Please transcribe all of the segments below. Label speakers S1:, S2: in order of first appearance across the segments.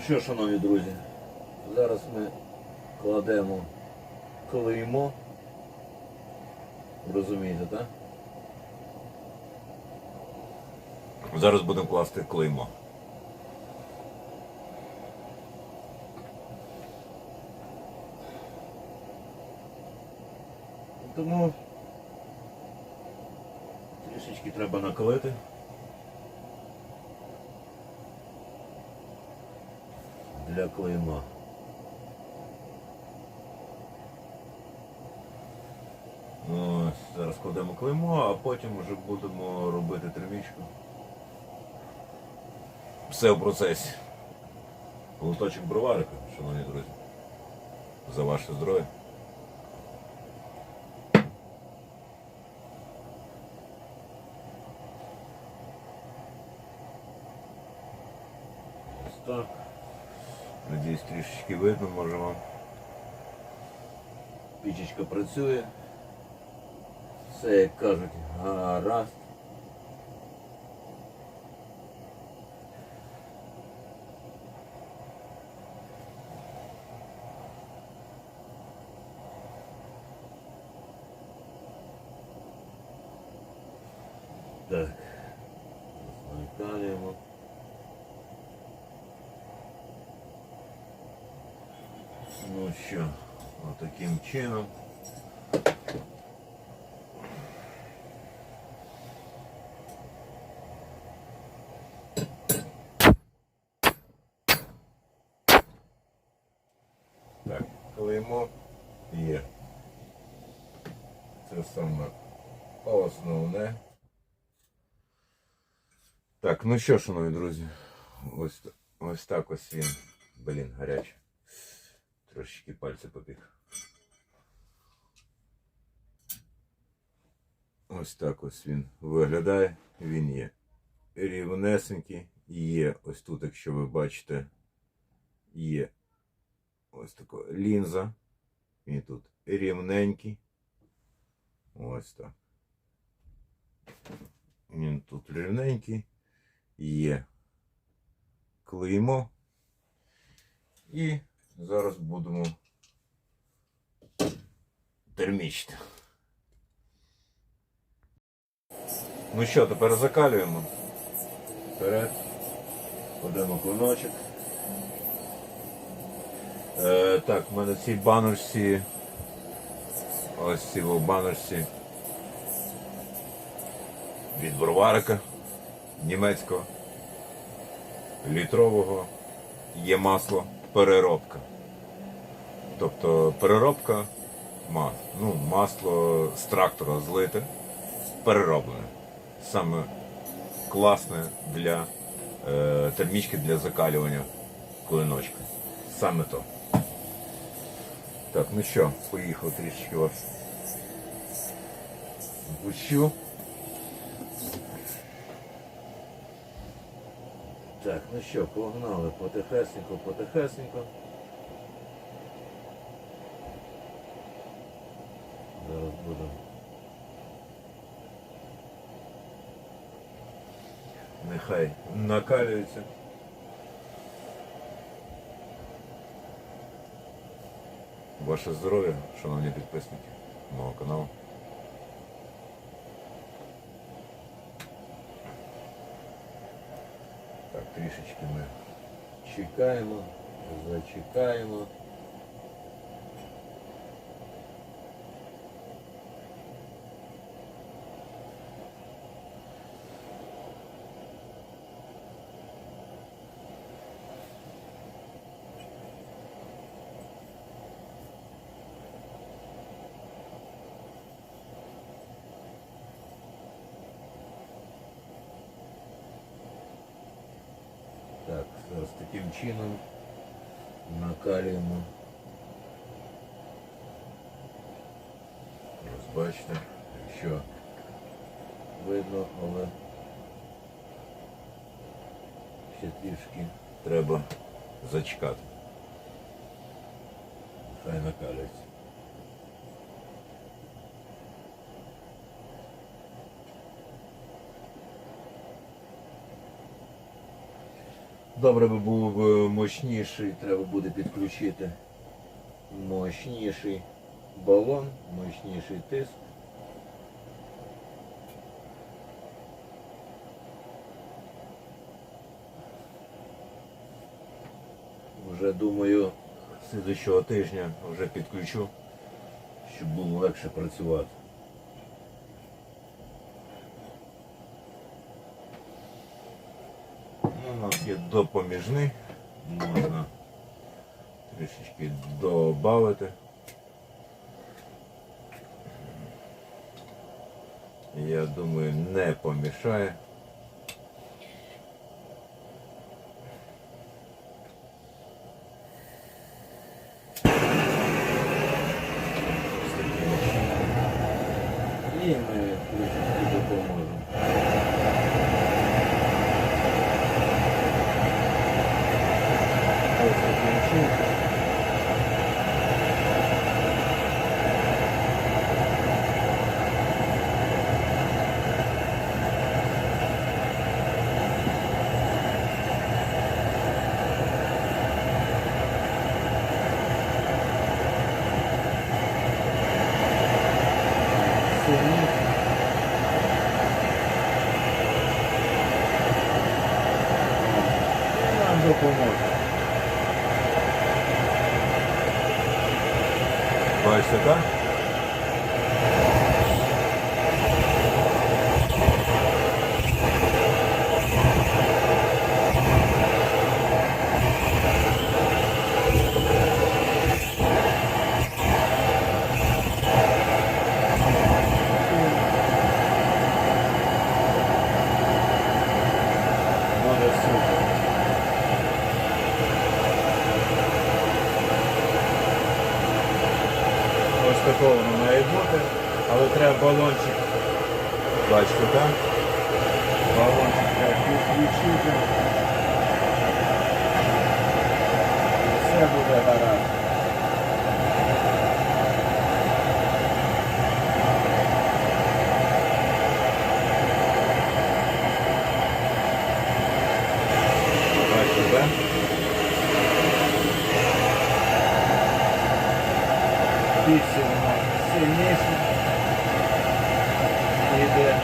S1: Ну що, шановні друзі, зараз ми кладемо клеймо. Розумієте, так?
S2: Зараз будемо класти клеймо.
S1: Тому трішечки треба накалити. Для клейма.
S2: Ось, зараз кладемо клеймо, а потім вже будемо робити термічку. Все в процесі. Луточок броварика, шановні друзі. За ваше здоров'я.
S1: Ось так.
S2: Трішечки видно, може вам.
S1: Пічечка працює. Все, як кажуть, гаразд. Так. Накалюємо.
S2: Ну що, отаким чином. Так, клеймо є. Це саме основне. Так, ну що, шановні друзі, ось, ось так ось він. Блін, гарячий. Трошечки пальці побіг. Ось так ось він виглядає. Він є рівнесенький. Є ось тут, якщо ви бачите, є ось така лінза. Він тут рівненький. Ось так. Він тут рівненький. Є клеймо. І зараз будемо термічити. Ну що, тепер закалюємо.
S1: Вперед. Кладемо клиночок.
S2: Е, так, в мене в цій баночці. Ось ці баночці. Від броварика німецького. Літрового є масло переробка. Тобто переробка ну, масло з трактора злите, перероблене. Саме класне для е, термічки для закалювання клиночка. Саме то. Так, ну що, поїхав трішечки вас. Пущу.
S1: Так, ну що, погнали потихесенько, потихесенько. Зараз будемо.
S2: Нехай накалюється. Ваше здоров'я, шановні підписники мого каналу.
S1: Так, трішечки ми чекаємо, зачекаємо. Зараз таким чином накалюємо.
S2: Ось бачите,
S1: Якщо видно, але ще трішки
S2: треба зачекати.
S1: хай накалюється.
S2: Добре би був е, мощніший, треба буде підключити мощніший балон, мощніший тиск. Вже думаю, слідущого тижня вже підключу, щоб було легше працювати. Ну, у нас є допоміжний, можна трішечки додати. Я думаю, не помішає. Ось таким чином. І ми трішечки допоможемо. Ось таким чином. Сильніше. Нам допоможе. Бачите, так? Буде супер. Ось такого воно має бути, але треба балончик. Бачите, так? Все буде гаразд. Бачите, так? Більше воно сильніше. Іде.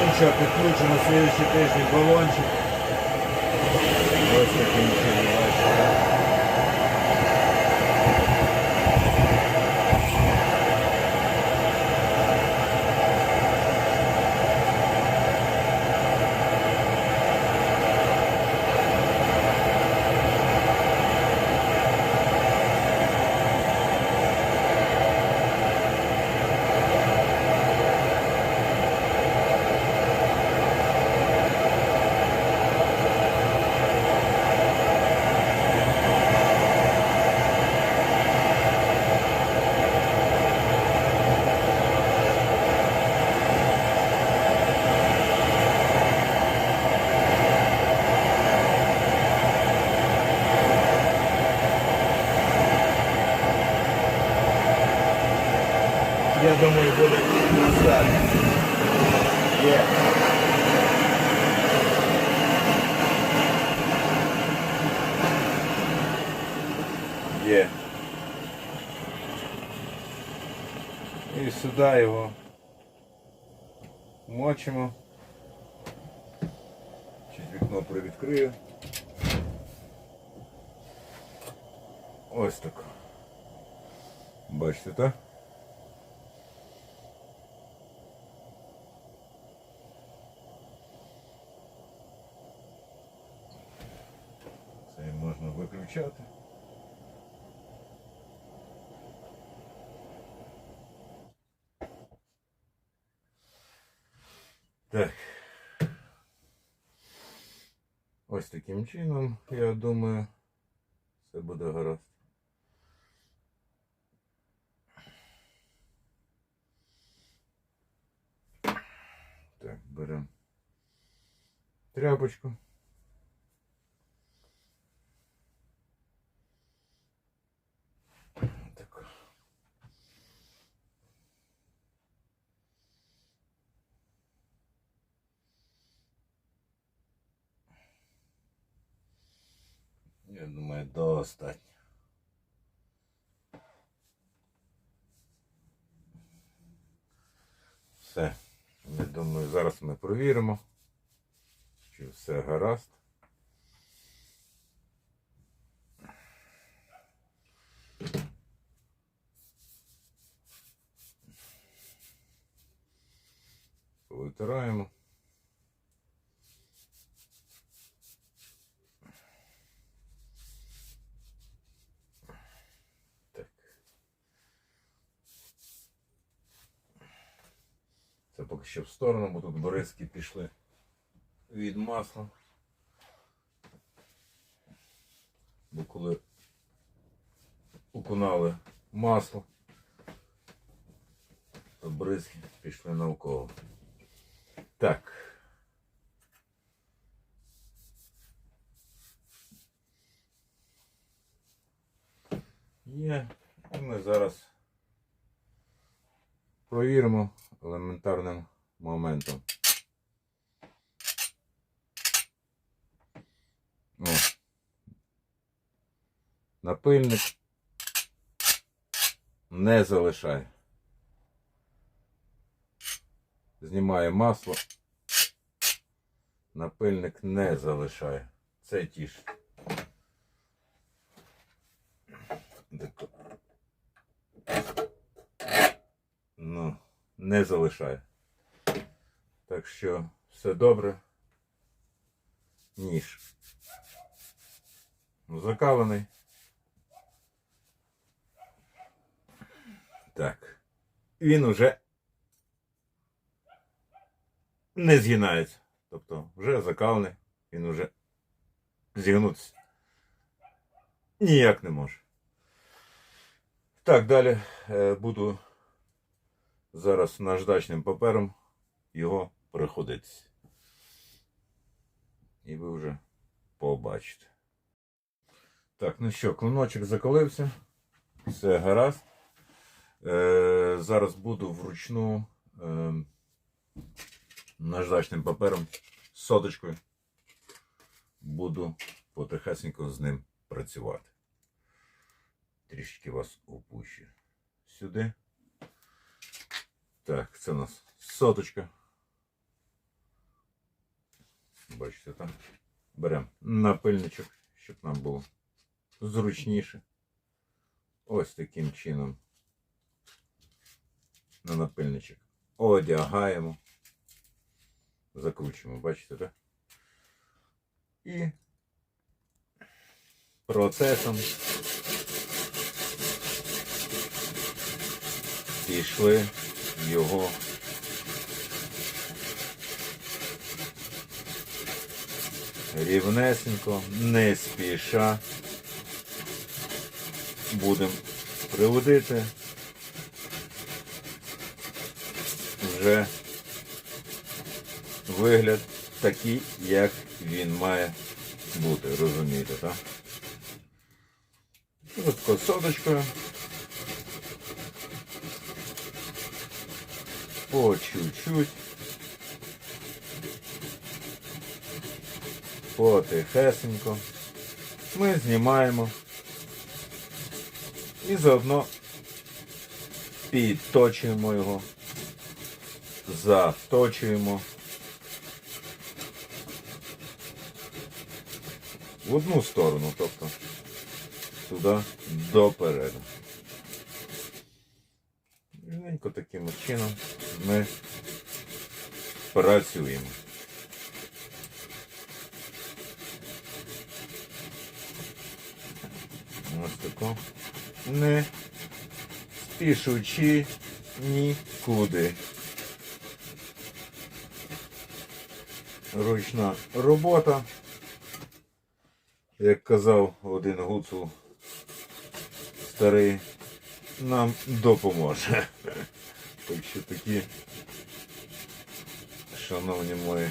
S2: Ну що, підключимо слідчий тиждень балончик. Ось таким чином, бачите, так? Я думаю, буде достатньо. Є. Є. І сюди його мочимо. Чуть вікно привідкрию. Ось так. Бачите, так? Це можна виключати. Так. Ось таким чином, я думаю, все буде гаразд. Так, беремо тряпочку. Так. Думаю, достатньо. Все. Я думаю, зараз ми провіримо, чи все гаразд. Повитираємо. Так. Це поки що в сторону, бо тут бризки пішли від масла. Бо коли окунали масло, то бризки пішли навколо. Так. Є. І ми зараз провіримо елементарним моментом. О. Напильник не залишай. Знімає масло. Напильник не залишає. Це тіш. Так. Ну, не залишає. Так що все добре. Ніж. Закалений. Так. Він уже не згинається. Тобто вже закалений, він уже зігнутися ніяк не може. Так, далі е, буду зараз наждачним папером його приходитися. І ви вже побачите. Так, ну що, клиночок закалився. Все гаразд. Е, зараз буду вручну е, наждачним папером соточкою. Буду потихесенько з ним працювати. Трішки вас опущу сюди. Так, це у нас соточка. Бачите, так? Беремо напильничок, щоб нам було зручніше. Ось таким чином на напильничок одягаємо. Закручуємо, бачите, так? І процесом пішли його рівнесенько, не спіша. Будемо приводити вже вигляд такий, як він має бути, розумієте, так? Ось такою По чуть-чуть. Потихесенько. Ми знімаємо. І заодно підточуємо його. Заточуємо. В одну сторону, тобто туди допереду. Рівненько таким чином ми працюємо. Ось тако. Не спішучи нікуди. Ручна робота. Як казав один гуцул старий, нам допоможе. Так що такі, шановні мої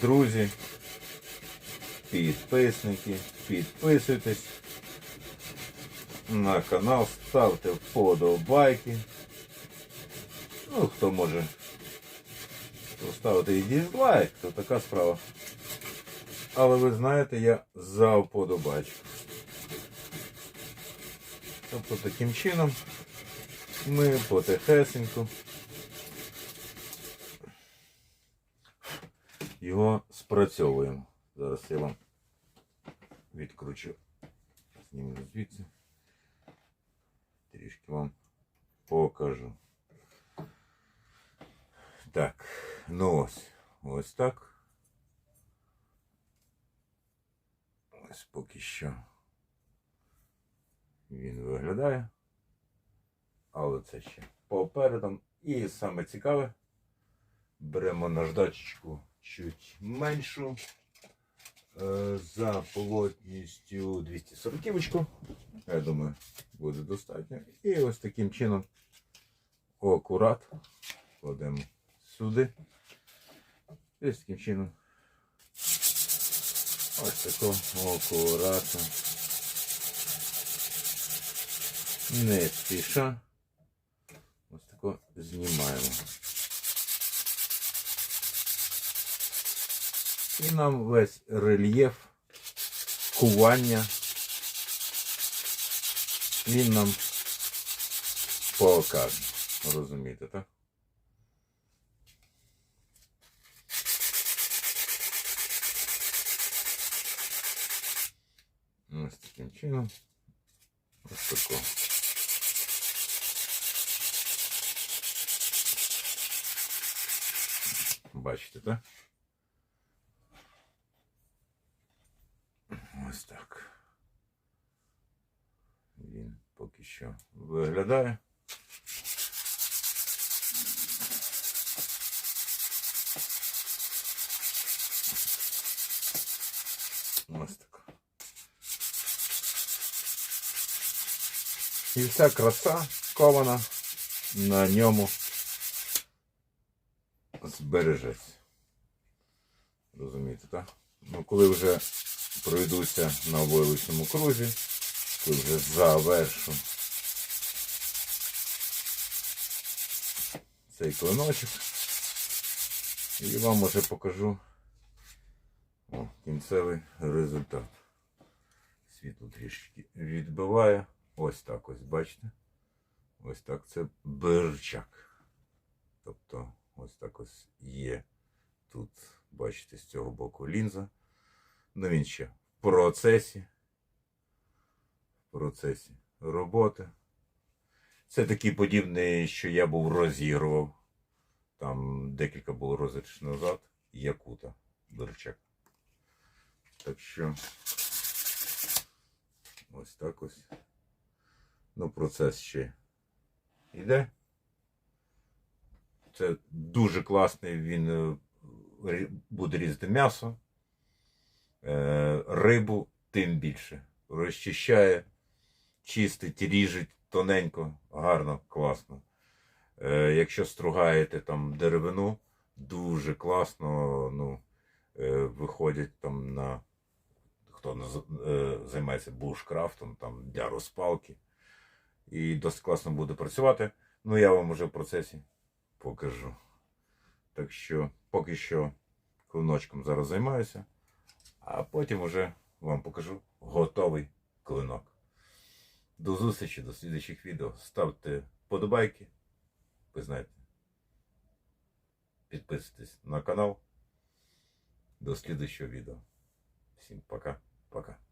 S2: друзі, підписники, підписуйтесь на канал, ставте вподобайки. Ну, хто може поставити і дізлайк, то така справа. Але ви знаєте, я за вподобачку. Тобто таким чином ми потихесеньку його спрацьовуємо. Зараз я вам відкручу. Знімлю звідси. Трішки вам покажу. Так, ну ось. Ось так. Ось поки що він виглядає. Але це ще попередом. І саме цікаве, беремо наждачечку чуть меншу. е, За плотністю 240 Я думаю, буде достатньо. І ось таким чином акурат кладемо сюди. І ось таким чином. Ось тако акуратно. Не спіша. Ось знімаємо. І нам весь рельєф, кування. Він нам покаже. Розумієте, так? Ось таким чином. Ось тако. Бачите, так? Ось так. Він поки що виглядає. Ось так. І вся краса кована на ньому Збережеться. Розумієте, так? Ну, коли вже пройдуся на обойличному крузі, коли вже завершу цей клиночок. І вам уже покажу о, кінцевий результат. Світло трішки відбиває. Ось так ось, бачите? Ось так це бирчак. Тобто ось так ось є. Тут, бачите, з цього боку лінза. Ну він ще в процесі. В процесі роботи. Це такий подібний, що я був розігрував. Там декілька було розріч назад. Якута Берчак. Так що ось так ось. Ну, процес ще йде. Це дуже класний, він е, буде різати м'ясо, е, рибу тим більше. Розчищає, чистить, ріжить тоненько, гарно, класно. Е, Якщо стругаєте там деревину, дуже класно, ну, виходять там на хто займається бушкрафтом там для розпалки. І досить класно буде працювати. Ну, я вам уже в процесі покажу. Так що поки що клиночком зараз займаюся, а потім уже вам покажу готовий клинок. До зустрічі, до слідчих відео. Ставте подобайки. Ви знаєте. Підписуйтесь на канал. До слідчого відео. Всім пока. Пока.